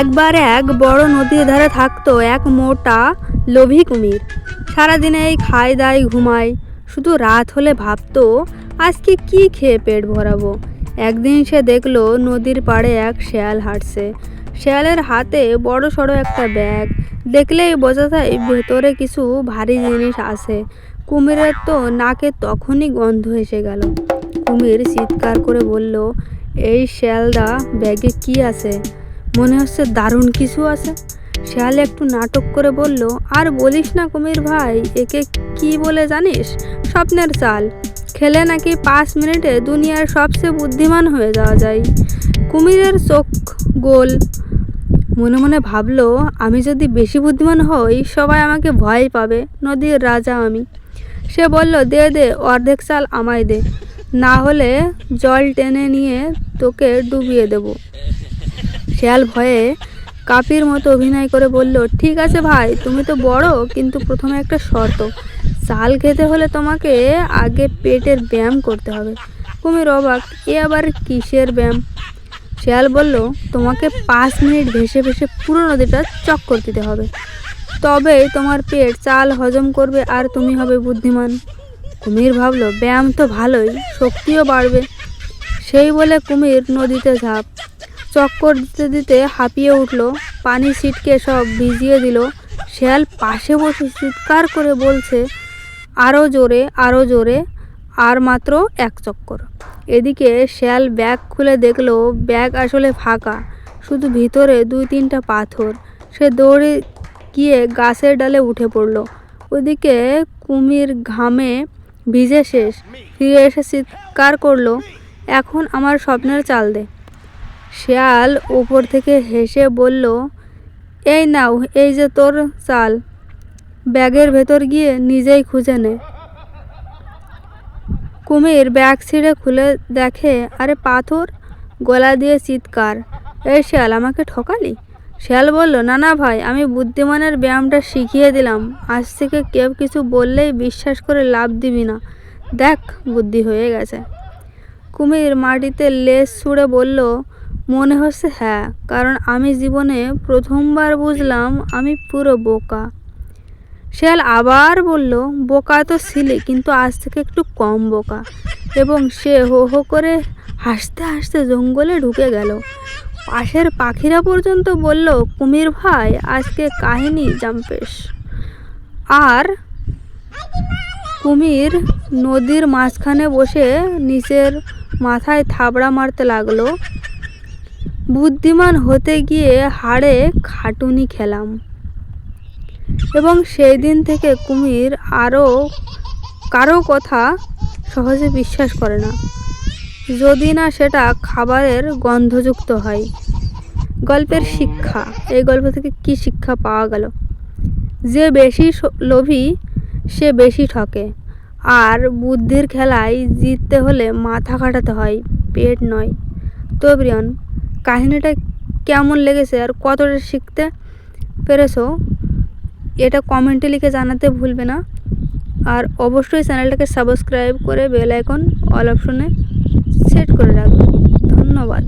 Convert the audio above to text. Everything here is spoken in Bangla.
একবার এক বড় নদীর ধারে থাকতো এক মোটা লোভী কুমির। সারাদিনে এই খায় দায় ঘুমায়, শুধু রাত হলে ভাবতো, আজকে কি খেয়ে পেট ভরাবো? একদিন সে দেখল নদীর পাড়ে এক শেয়াল হাঁটছে। শেয়ালের হাতে বড় সড়ো একটা ব্যাগ। দেখলেই বোঝা যায় ভেতরে কিছু ভারী জিনিস আছে। কুমিরের তো নাকে তখনই গন্ধ এসে গেল। কুমির চিৎকার করে বলল, এই শেয়ালদা, ব্যাগে কি আছে? মনে হচ্ছে দারুণ কিছু আছে। শেয়াল একটু নাটক করে বলল, আর বলিস না কুমির ভাই, একে কি বলে জানিস? স্বপ্নের চাল। খেলে নাকি পাঁচ মিনিটে দুনিয়ার সবচেয়ে বুদ্ধিমান হয়ে যাওয়া যায়। কুমিরের চোখ গোল। মনে মনে ভাবলো, আমি যদি বেশি বুদ্ধিমান হই, সবাই আমাকে ভয় পাবে, নদীর রাজা আমি। সে বলল, দে দে, অর্ধেক চাল আমায় দে। না হলে জল টেনে নিয়ে তোকে ডুবিয়ে দেবো। শেয়াল ভয়ে কাপির মতো অভিনয় করে বলল, ঠিক আছে ভাই, তুমি তো বড়, কিন্তু প্রথমে একটা শর্ত। চাল খেতে হলে তোমাকে আগে পেটের ব্যায়াম করতে হবে। কুমির অবাক, এ আবার কিসের ব্যায়াম? শেয়াল বলল, তোমাকে পাঁচ মিনিট ভেসে ভেসে পুরো নদীটা চক্কর দিতে হবে। তবেই তোমার পেট চাল হজম করবে আর তুমি হবে বুদ্ধিমান। কুমির ভাবলো, ব্যায়াম তো ভালোই, শক্তিও বাড়বে। সেই বলে কুমির নদীতে ঝাঁপ চক্কর দিতে দিতে হাঁপিয়ে উঠল। পানি ছিটকে সব ভিজিয়ে দিল। শেয়াল পাশে বসে চিৎকার করে বলছে আরও জোরে আরও জোরে, আর মাত্র এক চক্কর। এদিকে শেয়াল ব্যাগ খুলে দেখল, ব্যাগ আসলে ফাঁকা। শুধু ভিতরে দুই তিনটা পাথর। সে দৌড়ে গিয়ে গাছের ডালে উঠে পড়ল। ওদিকে কুমির ঘামে ভিজে শেষ। ফিরে এসে চিৎকার করল, এখন আমার স্বপ্নের চাল দে। শেয়াল উপর থেকে হেসে বলল, এই নাও, এই যে তোর চাল। ব্যাগের ভেতর গিয়ে নিজেই খুঁজে নে। কুমির ব্যাগ ছিঁড়ে খুলে দেখে, আরে পাথর, গলা দিয়ে চিৎকার। এই শেয়াল, আমাকে ঠকালি? শেয়াল বলল, না না ভাই, আমি বুদ্ধিমানের ব্যায়ামটা শিখিয়ে দিলাম। আজ থেকে কেউ কিছু বললেই বিশ্বাস করে লাভ দিবি না। দেখ, বুদ্ধি হয়ে গেছে। কুমির মাটিতে লেজ ছুঁড়ে বলল মনে হচ্ছে হ্যাঁ কারণ আমি জীবনে প্রথমবার বুঝলাম আমি পুরো বোকা। শেয়াল আবার বলল, বোকা তো ছিলে, কিন্তু আজ থেকে একটু কম বোকা। এবং সে হো হো করে হাসতে হাসতে জঙ্গলে ঢুকে গেল। পাশের পাখিরা পর্যন্ত বলল, কুমির ভাই, আজকে কাহিনী জাম্পেশ। আর কুমির নদীর মাঝখানে বসে নিচের মাথায় থাবড়া মারতে লাগল। বুদ্ধিমান হতে গিয়ে হাড়ে খাটুনি খেলাম। এবং সেই দিন থেকে কুমির আরও কারও কথা সহজে বিশ্বাস করে না। যদি না সেটা খাবারের গন্ধযুক্ত হয়। গল্পের শিক্ষা, এই গল্প থেকে কি শিক্ষা পাওয়া গেল? যে বেশি লোভী, সে বেশি ঠকে। আর বুদ্ধির খেলায় জিততে হলে মাথা খাটাতে হয়, পেট নয়। তো প্রিয়ন কাহিনীটা কেমন লেগেছে আর কতটা শিখতে পেরেছ, এটা কমেন্টে লিখে জানাতে ভুলবে না। আর অবশ্যই চ্যানেলটাকে সাবস্ক্রাইব করে বেল আইকন অল অপশনে সেট করে রাখবে। ধন্যবাদ।